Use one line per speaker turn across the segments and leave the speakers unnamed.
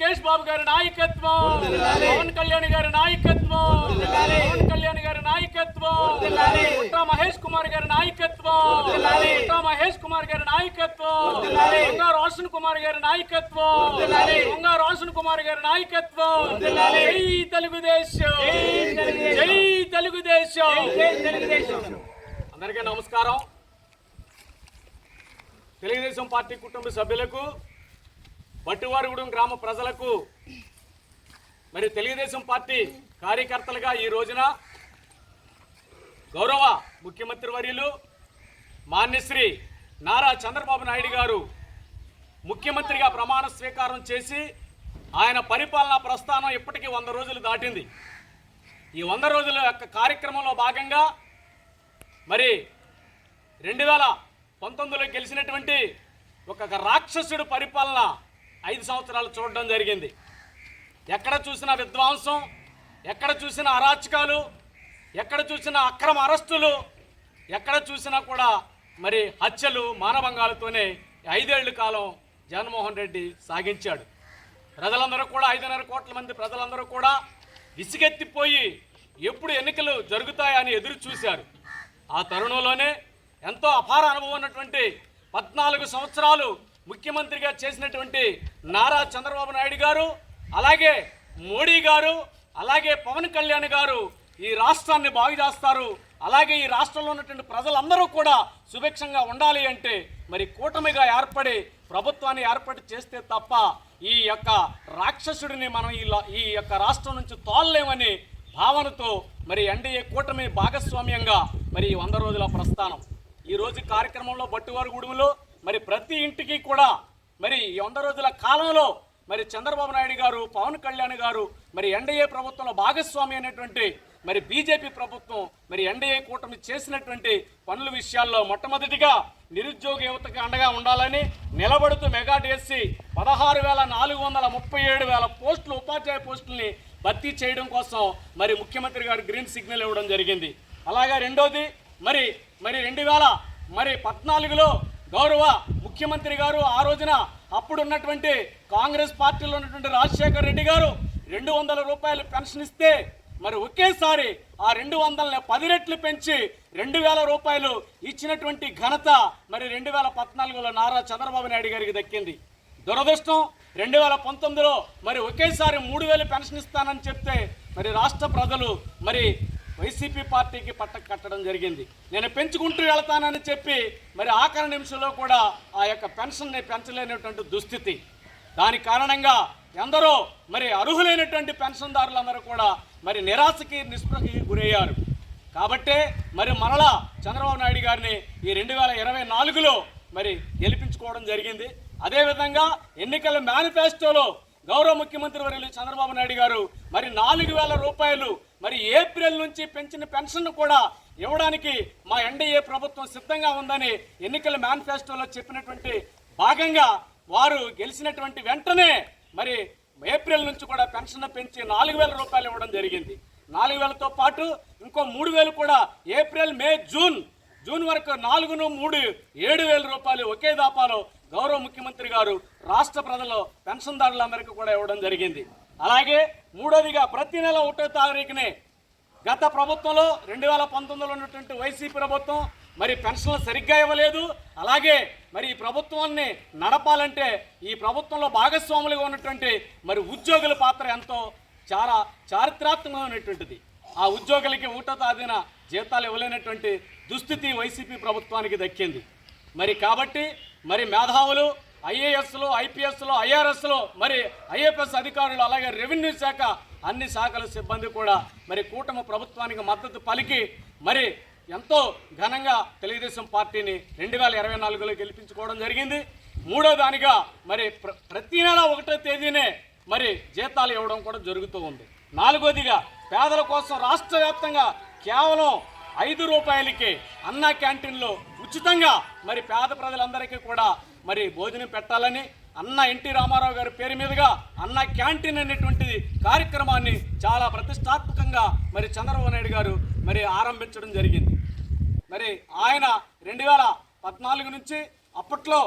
మహేష్ బాబు గారి నాయకత్వం. పవన్ కళ్యాణ్ గారి నాయకత్వం. పవన్ కళ్యాణ్ గారి నాయకత్వం. పుట్ట మహేష్ కుమార్ గారి నాయకత్వం. మహేష్ కుమార్ గారి నాయకత్వం. దొంగ రోషన్ కుమార్ గారి నాయకత్వం. దొంగ రోషన్ కుమార్ గారి నాయకత్వం. జై తెలుగుదేశం. జై తెలుగుదేశం. అందరికీ నమస్కారం. తెలుగుదేశం పార్టీ కుటుంబ సభ్యులకు బట్టువారిగూడెం గ్రామ ప్రజలకు మరి తెలుగుదేశం పార్టీ కార్యకర్తలుగా ఈ రోజున గౌరవ ముఖ్యమంత్రి వర్యులు మాన్యశ్రీ నారా చంద్రబాబు నాయుడు గారు ముఖ్యమంత్రిగా ప్రమాణ స్వీకారం చేసి ఆయన పరిపాలనా ప్రస్థానం ఇప్పటికీ వంద రోజులు దాటింది. ఈ వంద రోజుల యొక్క కార్యక్రమంలో భాగంగా మరి రెండు వేల పంతొమ్మిదిలో గెలిచినటువంటి ఒక రాక్షసుడు పరిపాలన ఐదు సంవత్సరాలు చూడడం జరిగింది. ఎక్కడ చూసినా విధ్వంసం ఎక్కడ చూసినా అరాచకాలు ఎక్కడ చూసినా అక్రమ అరెస్టులు ఎక్కడ చూసినా కూడా మరి హత్యలు మానభంగాలతోనే ఐదేళ్ళ కాలం జగన్మోహన్ రెడ్డి సాగించాడు. ప్రజలందరూ కూడా ఐదున్నర కోట్ల మంది ప్రజలందరూ కూడా విసిగెత్తిపోయి ఎప్పుడు ఎన్నికలు జరుగుతాయని ఎదురు చూశారు. ఆ తరుణంలోనే ఎంతో అపార అనుభవం ఉన్నటువంటి పద్నాలుగు సంవత్సరాలు ముఖ్యమంత్రిగా చేసినటువంటి నారా చంద్రబాబు నాయుడు గారు అలాగే మోడీ గారు అలాగే పవన్ కళ్యాణ్ గారు ఈ రాష్ట్రాన్ని బాగు చేస్తారు. అలాగే ఈ రాష్ట్రంలో ఉన్నటువంటి ప్రజలందరూ కూడా సుభిక్షంగా ఉండాలి అంటే మరి కూటమిగా ఏర్పడి ప్రభుత్వాన్ని ఏర్పాటు చేస్తే తప్ప ఈ యొక్క రాక్షసుడిని మనం ఈ ఈ యొక్క రాష్ట్రం నుంచి తోలలేమని భావనతో మరి ఎన్డీఏ కూటమి భాగస్వామ్యంగా మరి ఈ వంద రోజుల ప్రస్థానం. ఈరోజు కార్యక్రమంలో బట్టువారి గూడెంలో ప్రతి ఇంటికి కూడా మరి ఈ వంద రోజుల కాలంలో మరి చంద్రబాబు నాయుడు గారు పవన్ కళ్యాణ్ గారు మరి ఎన్డీఏ ప్రభుత్వంలో భాగస్వామి అయినటువంటి మరి బీజేపీ ప్రభుత్వం మరి ఎన్డీఏ కూటమి చేసినటువంటి పనుల విషయాల్లో మొట్టమొదటిగా నిరుద్యోగ యువతకు అండగా ఉండాలని నిలబడుతూ మెగా డిఎస్సి పదహారు వేల నాలుగు వందల ముప్పై ఏడు వేల పోస్టులు ఉపాధ్యాయ పోస్టుల్ని భర్తీ చేయడం కోసం మరి ముఖ్యమంత్రి గారు గ్రీన్ సిగ్నల్ ఇవ్వడం జరిగింది. అలాగే రెండోది మరి మరి రెండు వేల మరి పద్నాలుగులో గౌరవ ముఖ్యమంత్రి గారు ఆ రోజున అప్పుడు ఉన్నటువంటి కాంగ్రెస్ పార్టీలో ఉన్నటువంటి రాజశేఖర్ రెడ్డి గారు రెండు వందల రూపాయలు పెన్షన్ ఇస్తే మరి ఒకేసారి ఆ రెండు వందలని పది రెట్లు పెంచి రెండు వేల రూపాయలు ఇచ్చినటువంటి ఘనత మరి రెండు వేల పద్నాలుగులో నారా చంద్రబాబు నాయుడు గారికి దక్కింది. దురదృష్టం రెండు వేల పంతొమ్మిదిలో మరి ఒకేసారి మూడు వేలు పెన్షన్ ఇస్తానని చెప్తే మరి రాష్ట్ర ప్రజలు మరి వైసీపీ పార్టీకి పట్ట కట్టడం జరిగింది. నేను పెంచుకుంటూ వెళ్తానని చెప్పి మరి ఆఖరి నిమిషంలో కూడా ఆ యొక్క పెన్షన్ని పెంచలేనటువంటి దుస్థితి. దాని కారణంగా ఎందరో మరి అర్హులైనటువంటి పెన్షన్దారులందరూ కూడా మరి నిరాశకి నిస్పృహకి గురయ్యారు. కాబట్టే మరి మరలా చంద్రబాబు నాయుడు గారిని ఈ రెండు వేల ఇరవై నాలుగులో మరి గెలిపించుకోవడం జరిగింది. అదేవిధంగా ఎన్నికల మేనిఫెస్టోలో గౌరవ ముఖ్యమంత్రి వర్యులు చంద్రబాబు నాయుడు గారు మరి నాలుగు వేల రూపాయలు మరి ఏప్రిల్ నుంచి పెంచిన పెన్షన్ కూడా ఇవ్వడానికి మా ఎన్డీఏ ప్రభుత్వం సిద్ధంగా ఉందని ఎన్నికల మేనిఫెస్టోలో చెప్పినటువంటి భాగంగా వారు గెలిచినటువంటి వెంటనే మరి ఏప్రిల్ నుంచి కూడా పెన్షన్ పెంచి నాలుగు వేల రూపాయలు ఇవ్వడం జరిగింది. నాలుగు వేలతో పాటు ఇంకో మూడు వేలు కూడా ఏప్రిల్ మే జూన్ జూన్ వరకు నాలుగును మూడు ఏడు వేల రూపాయలు ఒకే దాపాలో గౌరవ ముఖ్యమంత్రి గారు రాష్ట్ర ప్రజలు పెన్షన్దారులందరికీ కూడా ఇవ్వడం జరిగింది. అలాగే మూడోదిగా ప్రతి నెల ఒకటో తారీఖునే గత ప్రభుత్వంలో రెండు వేల పంతొమ్మిదిలో ఉన్నటువంటి వైసీపీ ప్రభుత్వం మరి పెన్షన్లు సరిగ్గా ఇవ్వలేదు. అలాగే మరి ఈ ప్రభుత్వాన్ని నడపాలంటే ఈ ప్రభుత్వంలో భాగస్వాములుగా ఉన్నటువంటి మరి ఉద్యోగుల పాత్ర ఎంతో చాలా చారిత్రాత్మకమైనటువంటిది ఆ ఉద్యోగులకి ఊట తాదిన జీతాలు ఇవ్వలేనటువంటి దుస్థితి వైసీపీ ప్రభుత్వానికి దక్కింది. మరి కాబట్టి మరి మేధావులు ఐఏఎస్లు ఐపీఎస్లు ఐఆర్ఎస్లు మరి ఐఎఫ్ఎస్ అధికారులు అలాగే రెవెన్యూ శాఖ అన్ని శాఖల సిబ్బంది కూడా మరి కూటమి ప్రభుత్వానికి మద్దతు పలికి మరి ఎంతో ఘనంగా తెలుగుదేశం పార్టీని రెండు వేల ఇరవై నాలుగులో గెలిపించుకోవడం జరిగింది. మూడో దానిగా మరి ప్ర ప్రతి నెల ఒకటో తేదీనే మరి జీతాలు ఇవ్వడం కూడా జరుగుతూ ఉంది. నాలుగోదిగా పేదల కోసం రాష్ట్ర వ్యాప్తంగా కేవలం ఐదు రూపాయలకి అన్న క్యాంటీన్లో ఉచితంగా మరి పేద ప్రజలందరికీ కూడా మరి భోజనం పెట్టాలని అన్న ఎన్టీ రామారావు గారి పేరు మీదుగా అన్న క్యాంటీన్ అనేటువంటి కార్యక్రమాన్ని చాలా ప్రతిష్టాత్మకంగా మరి చంద్రబాబు నాయుడు గారు మరి ఆరంభించడం జరిగింది. మరి ఆయన రెండు వేల పద్నాలుగు నుంచి అప్పట్లో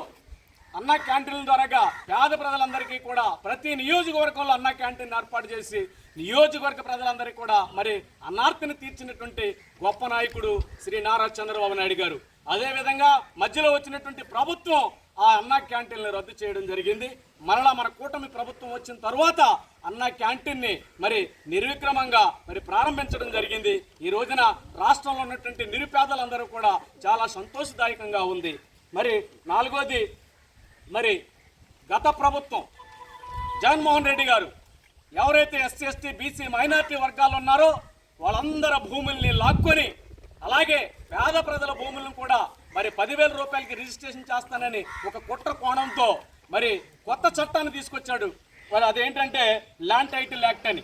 అన్న క్యాంటీన్ల ద్వారాగా పేద ప్రజలందరికీ కూడా ప్రతి నియోజకవర్గంలో అన్న క్యాంటీన్ ఏర్పాటు చేసి నియోజకవర్గ ప్రజలందరికీ కూడా మరి అన్నార్తిని తీర్చినటువంటి గొప్ప నాయకుడు శ్రీ నారా చంద్రబాబు నాయుడు గారు. అదేవిధంగా మధ్యలో వచ్చినటువంటి ప్రభుత్వం ఆ అన్నా క్యాంటీన్లు రద్దు చేయడం జరిగింది. మరలా మన కూటమి ప్రభుత్వం వచ్చిన తర్వాత అన్నా క్యాంటీన్ని మరి నిర్విక్రమంగా మరి ప్రారంభించడం జరిగింది. ఈ రోజున రాష్ట్రంలో ఉన్నటువంటి నిరుపేదలందరూ కూడా చాలా సంతోషదాయకంగా ఉంది. మరి నాలుగోది మరి గత ప్రభుత్వం జగన్మోహన్ రెడ్డి గారు ఎవరైతే ఎస్సీ ఎస్టీ బీసీ మైనార్టీ వర్గాలు ఉన్నారో వాళ్ళందరి భూముల్ని లాక్కొని అలాగే పేద ప్రజల భూములను కూడా మరి పదివేల రూపాయలకి రిజిస్ట్రేషన్ చేస్తానని ఒక కుట్ర కోణంతో మరి కొత్త చట్టాన్ని తీసుకొచ్చాడు. మరి అదేంటంటే ల్యాండ్ టైటిల్ యాక్ట్ అని.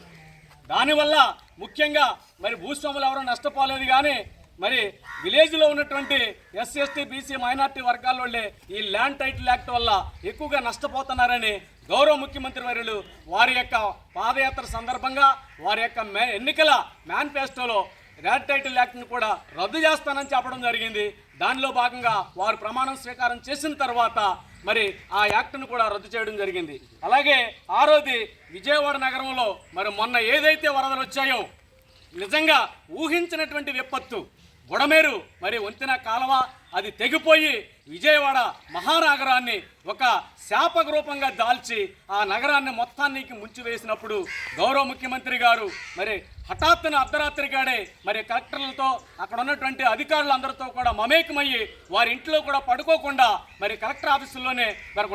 దానివల్ల ముఖ్యంగా మరి భూస్వాములు ఎవరో నష్టపోలేదు కానీ మరి విలేజ్లో ఉన్నటువంటి ఎస్సీ ఎస్టీ బీసీ మైనార్టీ వర్గాల ఈ ల్యాండ్ టైటిల్ యాక్ట్ వల్ల ఎక్కువగా నష్టపోతున్నారని గౌరవ ముఖ్యమంత్రి వర్యులు వారి యొక్క పాదయాత్ర సందర్భంగా వారి యొక్క ఎన్నికల మేనిఫెస్టోలో ల్యాండ్ టైటిల్ యాక్ట్ని కూడా రద్దు చేస్తానని చెప్పడం జరిగింది. దానిలో భాగంగా వారు ప్రమాణం స్వీకారం చేసిన తర్వాత మరి ఆ యాక్ట్ను కూడా రద్దు చేయడం జరిగింది. అలాగే ఆరోది విజయవాడ నగరంలో మరి మొన్న ఏదైతే వరదలు వచ్చాయో నిజంగా ఊహించినటువంటి విపత్తు బుడమేరు మరి వంతెన కాలవ అది తెగిపోయి విజయవాడ మహానగరాన్ని ఒక శాపక రూపంగా దాల్చి ఆ నగరాన్ని మొత్తానికి ముంచివేసినప్పుడు గౌరవ ముఖ్యమంత్రి గారు మరి హఠాత్తున అర్ధరాత్రిగాడే మరి కలెక్టర్లతో అక్కడ ఉన్నటువంటి అధికారులందరితో కూడా మమేకమయ్యి వారి ఇంట్లో కూడా పడుకోకుండా మరి కలెక్టర్ ఆఫీసుల్లోనే మరి